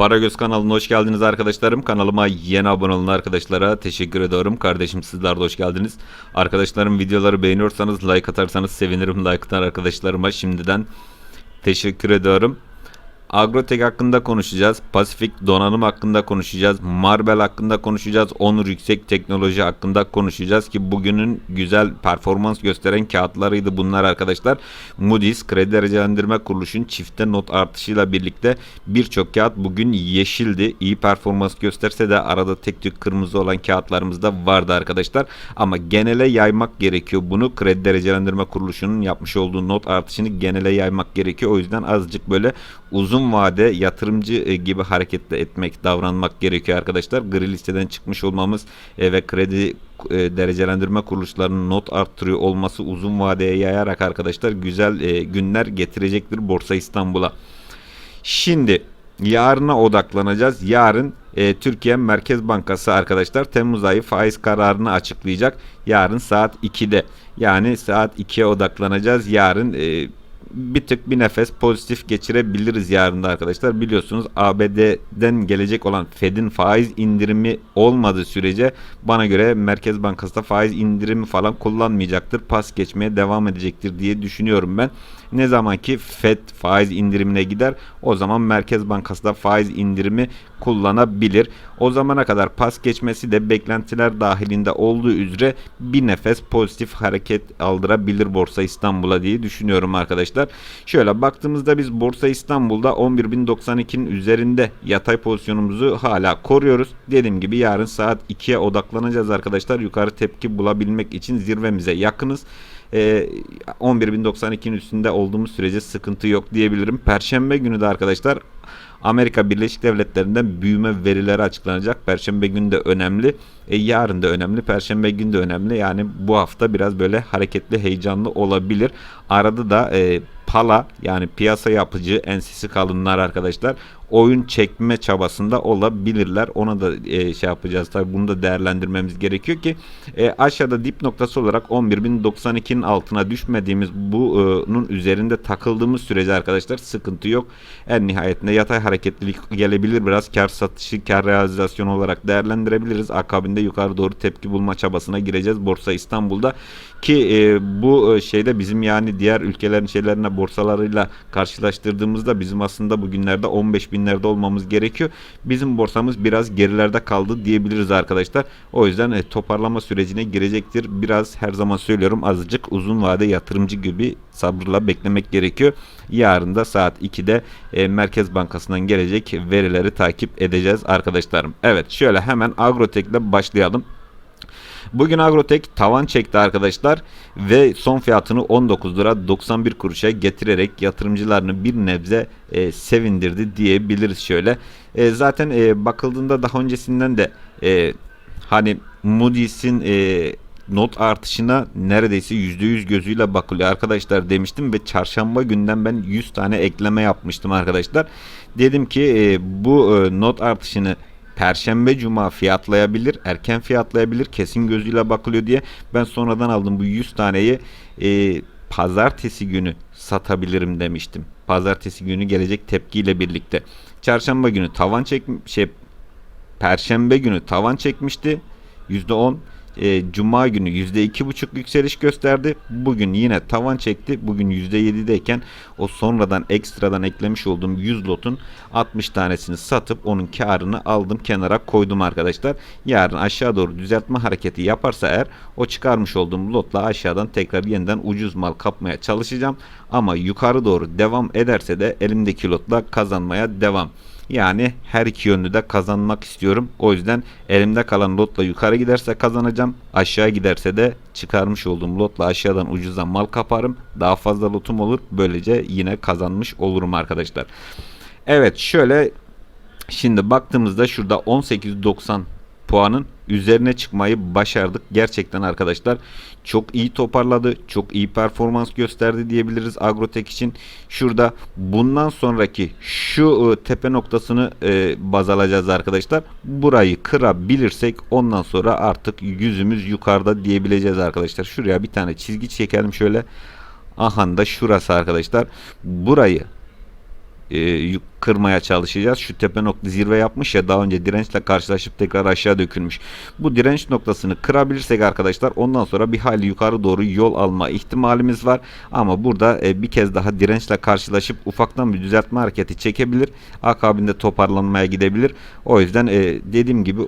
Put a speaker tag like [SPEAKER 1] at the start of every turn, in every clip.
[SPEAKER 1] Paragöz kanalına hoş geldiniz arkadaşlarım. Kanalıma yeni abone olan arkadaşlara teşekkür ediyorum. Kardeşim sizler de hoş geldiniz. Arkadaşlarım videoları beğeniyorsanız like atarsanız sevinirim. Like atan arkadaşlarıma şimdiden teşekkür ediyorum. Agrotek hakkında konuşacağız. Pasifik donanım hakkında konuşacağız. Marbel hakkında konuşacağız. Onur Yüksek Teknoloji hakkında konuşacağız ki bugünün güzel performans gösteren kağıtlarıydı bunlar arkadaşlar. Moody's Kredi Derecelendirme Kuruluşu'nun çifte not artışıyla birlikte birçok kağıt bugün yeşildi. İyi performans gösterse de arada tek tük kırmızı olan kağıtlarımız da vardı arkadaşlar. Ama genele yaymak gerekiyor. Bunu Kredi Derecelendirme Kuruluşu'nun yapmış olduğu not artışını genele yaymak gerekiyor. O yüzden azıcık böyle uzun vade yatırımcı e, gibi hareket etmek, davranmak gerekiyor arkadaşlar. Gri listeden çıkmış olmamız e, ve kredi e, derecelendirme kuruluşlarının not arttırıyor olması uzun vadeye yayarak arkadaşlar güzel günler getirecektir Borsa İstanbul'a. Şimdi yarına odaklanacağız. Yarın e, Türkiye Merkez Bankası arkadaşlar Temmuz ayı faiz kararını açıklayacak. Yarın saat 2'de. Yani saat 2'ye odaklanacağız. Yarın e, bir tık bir nefes pozitif geçirebiliriz yarın da arkadaşlar. Biliyorsunuz ABD'den gelecek olan Fed'in faiz indirimi olmadığı sürece bana göre Merkez Bankası da faiz indirimi falan kullanmayacaktır. Pas geçmeye devam edecektir diye düşünüyorum ben. Ne zaman ki Fed faiz indirimine gider o zaman Merkez Bankası da faiz indirimi kullanabilir. O zamana kadar pas geçmesi de beklentiler dahilinde olduğu üzere bir nefes pozitif hareket aldırabilir Borsa İstanbul'a diye düşünüyorum arkadaşlar. Şöyle baktığımızda biz Borsa İstanbul'da 11.092'nin üzerinde yatay pozisyonumuzu hala koruyoruz. Dediğim gibi yarın saat 2'ye odaklanacağız arkadaşlar. Yukarı tepki bulabilmek için zirvemize yakınız. E, 11.092'nin üstünde olduğumuz sürece sıkıntı yok diyebilirim. Perşembe günü de arkadaşlar Amerika Birleşik Devletleri'nden büyüme verileri açıklanacak. Perşembe günü de önemli. E, yarın da önemli. Perşembe günü de önemli. Yani bu hafta biraz böyle hareketli, heyecanlı olabilir. Arada da e, pala yani piyasa yapıcı ensisi kalınlar arkadaşlar oyun çekme çabasında olabilirler. Ona da e, şey yapacağız. Tabii bunu da değerlendirmemiz gerekiyor ki e, aşağıda dip noktası olarak 11.092'nin altına düşmediğimiz bunun üzerinde takıldığımız sürece arkadaşlar sıkıntı yok. En nihayetinde yatay hareketlilik gelebilir. Biraz kar satışı, kar realizasyonu olarak değerlendirebiliriz. Akabinde yukarı doğru tepki bulma çabasına gireceğiz Borsa İstanbul'da ki e, bu e, şeyde bizim yani diğer ülkelerin şeylerine borsalarıyla karşılaştırdığımızda bizim aslında bugünlerde 15 binlerde olmamız gerekiyor. Bizim borsamız biraz gerilerde kaldı diyebiliriz arkadaşlar. O yüzden e, toparlama sürecine girecektir. Biraz her zaman söylüyorum azıcık uzun vade yatırımcı gibi sabırla beklemek gerekiyor. Yarın da saat 2'de e, Merkez Bankası'ndan gelecek verileri takip edeceğiz arkadaşlarım. Evet şöyle hemen Agrotek'le başlayalım. Bugün Agrotek tavan çekti arkadaşlar ve son fiyatını 19 lira 91 kuruşa getirerek yatırımcılarını bir nebze e, sevindirdi diyebiliriz şöyle. E, zaten e, bakıldığında daha öncesinden de e, hani Moody's'in e, not artışına neredeyse %100 gözüyle bakılıyor arkadaşlar demiştim ve çarşamba günden ben 100 tane ekleme yapmıştım arkadaşlar. Dedim ki e, bu e, not artışını Perşembe Cuma fiyatlayabilir, erken fiyatlayabilir, kesin gözüyle bakılıyor diye ben sonradan aldım bu 100 taneyi e, pazartesi günü satabilirim demiştim. Pazartesi günü gelecek tepkiyle birlikte. Çarşamba günü tavan çek şey Perşembe günü tavan çekmişti. %10 e, Cuma günü %2,5 yükseliş gösterdi. Bugün yine tavan çekti. Bugün %7'deyken o sonradan ekstradan eklemiş olduğum 100 lotun 60 tanesini satıp onun karını aldım kenara koydum arkadaşlar. Yarın aşağı doğru düzeltme hareketi yaparsa eğer o çıkarmış olduğum lotla aşağıdan tekrar yeniden ucuz mal kapmaya çalışacağım. Ama yukarı doğru devam ederse de elimdeki lotla kazanmaya devam. Yani her iki yönlü de kazanmak istiyorum. O yüzden elimde kalan lotla yukarı giderse kazanacağım. Aşağı giderse de çıkarmış olduğum lotla aşağıdan ucuzdan mal kaparım. Daha fazla lotum olur. Böylece yine kazanmış olurum arkadaşlar. Evet şöyle şimdi baktığımızda şurada 18.90 puanın üzerine çıkmayı başardık. Gerçekten arkadaşlar çok iyi toparladı. Çok iyi performans gösterdi diyebiliriz Agrotek için. Şurada bundan sonraki şu e, tepe noktasını e, baz alacağız arkadaşlar. Burayı kırabilirsek ondan sonra artık yüzümüz yukarıda diyebileceğiz arkadaşlar. Şuraya bir tane çizgi çekelim şöyle. Aha da şurası arkadaşlar. Burayı e, kırmaya çalışacağız. Şu tepe nokta zirve yapmış ya daha önce dirençle karşılaşıp tekrar aşağı dökülmüş. Bu direnç noktasını kırabilirsek arkadaşlar ondan sonra bir hayli yukarı doğru yol alma ihtimalimiz var. Ama burada e, bir kez daha dirençle karşılaşıp ufaktan bir düzeltme hareketi çekebilir. Akabinde toparlanmaya gidebilir. O yüzden e, dediğim gibi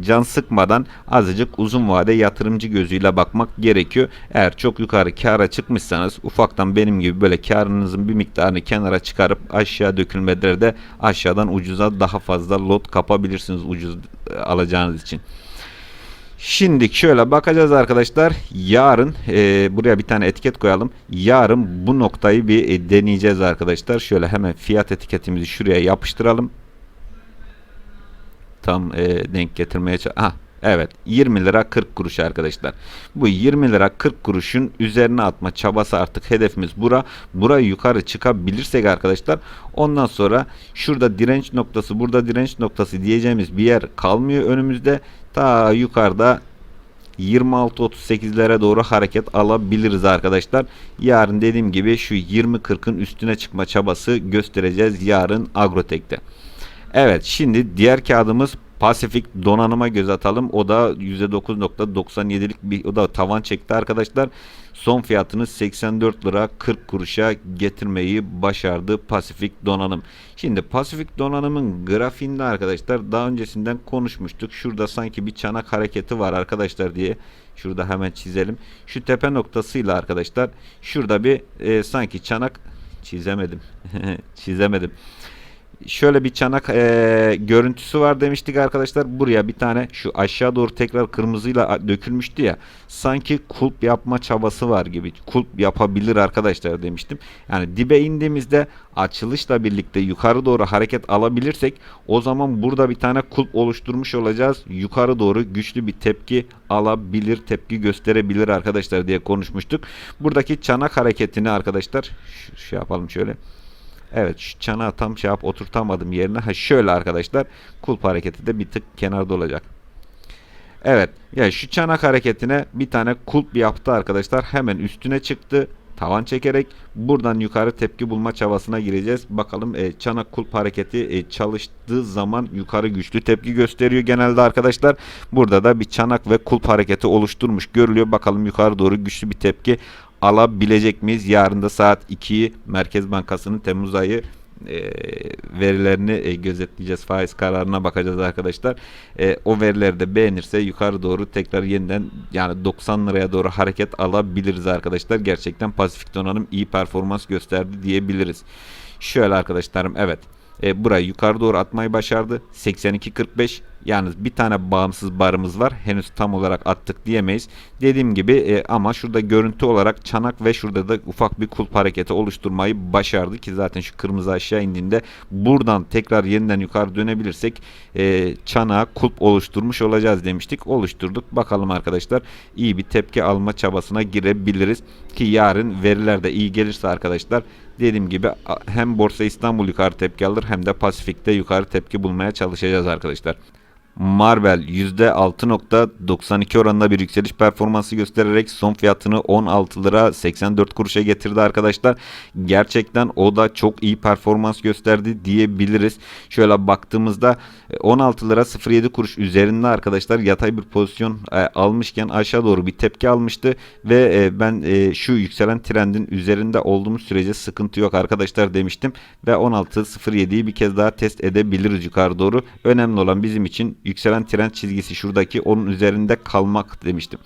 [SPEAKER 1] can sıkmadan azıcık uzun vade yatırımcı gözüyle bakmak gerekiyor. Eğer çok yukarı kâra çıkmışsanız ufaktan benim gibi böyle karınızın bir miktarını kenara çıkarıp aşağı dökülmelerde aşağıdan ucuza daha fazla lot kapabilirsiniz ucuz e, alacağınız için. Şimdi şöyle bakacağız arkadaşlar. Yarın e, buraya bir tane etiket koyalım. Yarın bu noktayı bir e, deneyeceğiz arkadaşlar. Şöyle hemen fiyat etiketimizi şuraya yapıştıralım tam e, denk getirmeye çalış- Ha evet 20 lira 40 kuruş arkadaşlar. Bu 20 lira 40 kuruşun üzerine atma çabası artık hedefimiz bura. Burayı yukarı çıkabilirsek arkadaşlar ondan sonra şurada direnç noktası burada direnç noktası diyeceğimiz bir yer kalmıyor önümüzde. Ta yukarıda 26-38'lere doğru hareket alabiliriz arkadaşlar. Yarın dediğim gibi şu 20-40'ın üstüne çıkma çabası göstereceğiz yarın Agrotek'te. Evet şimdi diğer kağıdımız Pasifik donanıma göz atalım. O da %9.97'lik bir o da tavan çekti arkadaşlar. Son fiyatını 84 lira 40 kuruşa getirmeyi başardı Pasifik donanım. Şimdi Pasifik donanımın grafiğinde arkadaşlar daha öncesinden konuşmuştuk. Şurada sanki bir çanak hareketi var arkadaşlar diye. Şurada hemen çizelim. Şu tepe noktasıyla arkadaşlar şurada bir e, sanki çanak çizemedim. çizemedim şöyle bir çanak e, görüntüsü var demiştik arkadaşlar. Buraya bir tane şu aşağı doğru tekrar kırmızıyla dökülmüştü ya. Sanki kulp yapma çabası var gibi. Kulp yapabilir arkadaşlar demiştim. Yani dibe indiğimizde açılışla birlikte yukarı doğru hareket alabilirsek o zaman burada bir tane kulp oluşturmuş olacağız. Yukarı doğru güçlü bir tepki alabilir, tepki gösterebilir arkadaşlar diye konuşmuştuk. Buradaki çanak hareketini arkadaşlar şey yapalım şöyle. Evet şu çanağı tam şey yap oturtamadım yerine. Ha şöyle arkadaşlar kulp hareketi de bir tık kenarda olacak. Evet ya şu çanak hareketine bir tane kulp yaptı arkadaşlar. Hemen üstüne çıktı. Tavan çekerek buradan yukarı tepki bulma çabasına gireceğiz. Bakalım e, çanak kulp hareketi e, çalıştığı zaman yukarı güçlü tepki gösteriyor genelde arkadaşlar. Burada da bir çanak ve kulp hareketi oluşturmuş görülüyor. Bakalım yukarı doğru güçlü bir tepki alabilecek miyiz? Yarın da saat 2'yi Merkez Bankası'nın Temmuz ayı e, verilerini e, gözetleyeceğiz. Faiz kararına bakacağız arkadaşlar. E, o verileri de beğenirse yukarı doğru tekrar yeniden yani 90 liraya doğru hareket alabiliriz arkadaşlar. Gerçekten Pasifik Donanım iyi performans gösterdi diyebiliriz. Şöyle arkadaşlarım evet. E, burayı yukarı doğru atmayı başardı. 82.45 Yalnız bir tane bağımsız barımız var. Henüz tam olarak attık diyemeyiz. Dediğim gibi e, ama şurada görüntü olarak çanak ve şurada da ufak bir kulp hareketi oluşturmayı başardı ki zaten şu kırmızı aşağı indiğinde buradan tekrar yeniden yukarı dönebilirsek e, çanağa kulp oluşturmuş olacağız demiştik. Oluşturduk. Bakalım arkadaşlar iyi bir tepki alma çabasına girebiliriz ki yarın veriler de iyi gelirse arkadaşlar dediğim gibi hem Borsa İstanbul yukarı tepki alır hem de Pasifik'te yukarı tepki bulmaya çalışacağız arkadaşlar. Marvel %6.92 oranında bir yükseliş performansı göstererek son fiyatını 16 lira 84 kuruşa getirdi arkadaşlar. Gerçekten o da çok iyi performans gösterdi diyebiliriz. Şöyle baktığımızda 16 lira 07 kuruş üzerinde arkadaşlar yatay bir pozisyon e, almışken aşağı doğru bir tepki almıştı ve e, ben e, şu yükselen trendin üzerinde olduğumuz sürece sıkıntı yok arkadaşlar demiştim ve 16.07'yi bir kez daha test edebiliriz yukarı doğru. Önemli olan bizim için yükselen trend çizgisi şuradaki onun üzerinde kalmak demiştim.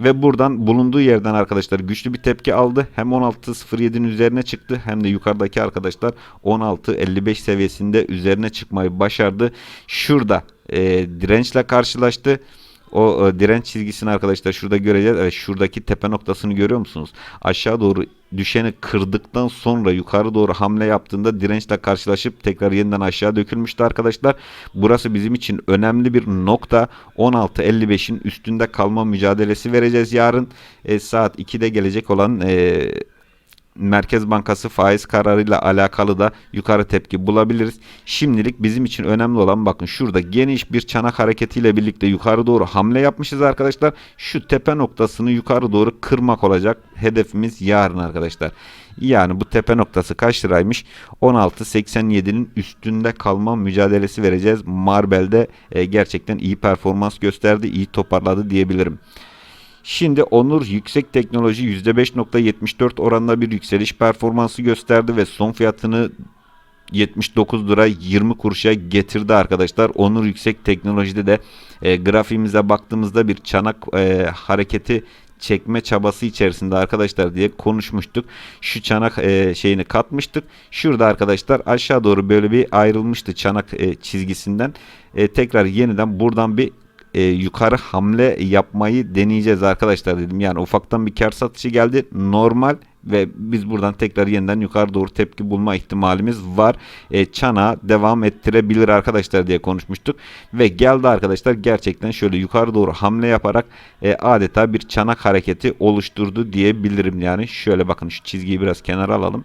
[SPEAKER 1] Ve buradan bulunduğu yerden arkadaşlar güçlü bir tepki aldı. Hem 16.07'nin üzerine çıktı hem de yukarıdaki arkadaşlar 16.55 seviyesinde üzerine çıkmayı başardı. Şurada e, dirençle karşılaştı. O e, direnç çizgisini arkadaşlar şurada göreceğiz. Evet, şuradaki tepe noktasını görüyor musunuz? Aşağı doğru düşeni kırdıktan sonra yukarı doğru hamle yaptığında dirençle karşılaşıp tekrar yeniden aşağı dökülmüştü arkadaşlar. Burası bizim için önemli bir nokta. 16.55'in üstünde kalma mücadelesi vereceğiz yarın. E, saat 2'de gelecek olan e, Merkez Bankası faiz kararıyla alakalı da yukarı tepki bulabiliriz. Şimdilik bizim için önemli olan bakın şurada geniş bir çanak hareketiyle birlikte yukarı doğru hamle yapmışız arkadaşlar. Şu tepe noktasını yukarı doğru kırmak olacak. Hedefimiz yarın arkadaşlar. Yani bu tepe noktası kaç liraymış? 16.87'nin üstünde kalma mücadelesi vereceğiz. Marbel'de e, gerçekten iyi performans gösterdi, iyi toparladı diyebilirim. Şimdi Onur yüksek teknoloji %5.74 oranında bir yükseliş performansı gösterdi ve son fiyatını 79 lira 20 kuruşa getirdi arkadaşlar. Onur Yüksek Teknoloji'de de e, grafiğimize baktığımızda bir çanak e, hareketi çekme çabası içerisinde arkadaşlar diye konuşmuştuk. Şu çanak e, şeyini katmıştık. Şurada arkadaşlar aşağı doğru böyle bir ayrılmıştı çanak e, çizgisinden. E, tekrar yeniden buradan bir e, yukarı hamle yapmayı deneyeceğiz arkadaşlar dedim. Yani ufaktan bir kar satışı geldi. Normal ve biz buradan tekrar yeniden yukarı doğru tepki bulma ihtimalimiz var. E, çana devam ettirebilir arkadaşlar diye konuşmuştuk. Ve geldi arkadaşlar gerçekten şöyle yukarı doğru hamle yaparak e, adeta bir çanak hareketi oluşturdu diyebilirim. Yani şöyle bakın şu çizgiyi biraz kenara alalım.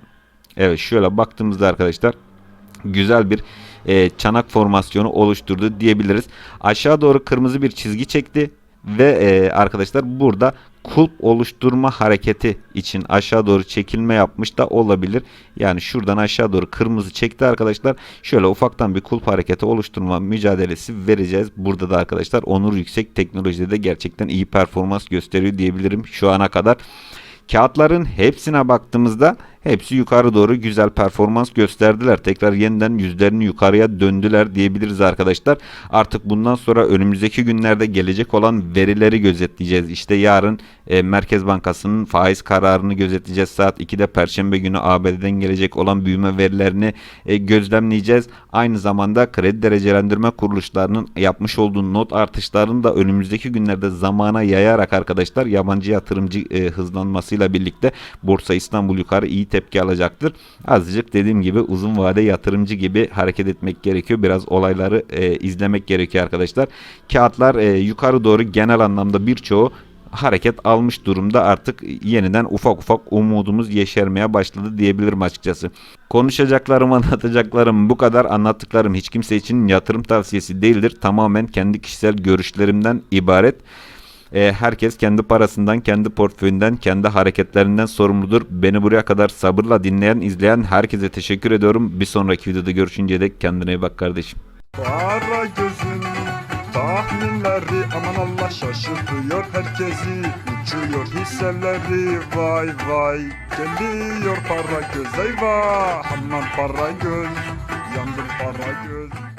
[SPEAKER 1] Evet şöyle baktığımızda arkadaşlar güzel bir e, çanak formasyonu oluşturdu diyebiliriz. Aşağı doğru kırmızı bir çizgi çekti ve e, arkadaşlar burada kulp oluşturma hareketi için aşağı doğru çekilme yapmış da olabilir. Yani şuradan aşağı doğru kırmızı çekti arkadaşlar. Şöyle ufaktan bir kulp hareketi oluşturma mücadelesi vereceğiz. Burada da arkadaşlar Onur Yüksek Teknolojide de gerçekten iyi performans gösteriyor diyebilirim şu ana kadar. Kağıtların hepsine baktığımızda hepsi yukarı doğru güzel performans gösterdiler. Tekrar yeniden yüzlerini yukarıya döndüler diyebiliriz arkadaşlar. Artık bundan sonra önümüzdeki günlerde gelecek olan verileri gözetleyeceğiz. İşte yarın e, Merkez Bankası'nın faiz kararını gözetleyeceğiz. Saat 2'de Perşembe günü ABD'den gelecek olan büyüme verilerini e, gözlemleyeceğiz. Aynı zamanda kredi derecelendirme kuruluşlarının yapmış olduğu not artışlarını da önümüzdeki günlerde zamana yayarak arkadaşlar yabancı yatırımcı e, hızlanmasıyla birlikte Borsa İstanbul yukarı iyi tepki alacaktır. Azıcık dediğim gibi uzun vade yatırımcı gibi hareket etmek gerekiyor. Biraz olayları e, izlemek gerekiyor arkadaşlar. Kağıtlar e, yukarı doğru genel anlamda birçoğu hareket almış durumda artık yeniden ufak ufak umudumuz yeşermeye başladı diyebilirim açıkçası. Konuşacaklarım anlatacaklarım bu kadar anlattıklarım hiç kimse için yatırım tavsiyesi değildir. Tamamen kendi kişisel görüşlerimden ibaret. E, herkes kendi parasından, kendi portföyünden, kendi hareketlerinden sorumludur. Beni buraya kadar sabırla dinleyen, izleyen herkese teşekkür ediyorum. Bir sonraki videoda görüşünceye dek kendine iyi bak kardeşim.
[SPEAKER 2] Para gözün tahminleri aman Allah şaşırtıyor herkesi Uçuyor hisseleri vay vay Geliyor para göz eyvah Aman para göz yandım para göz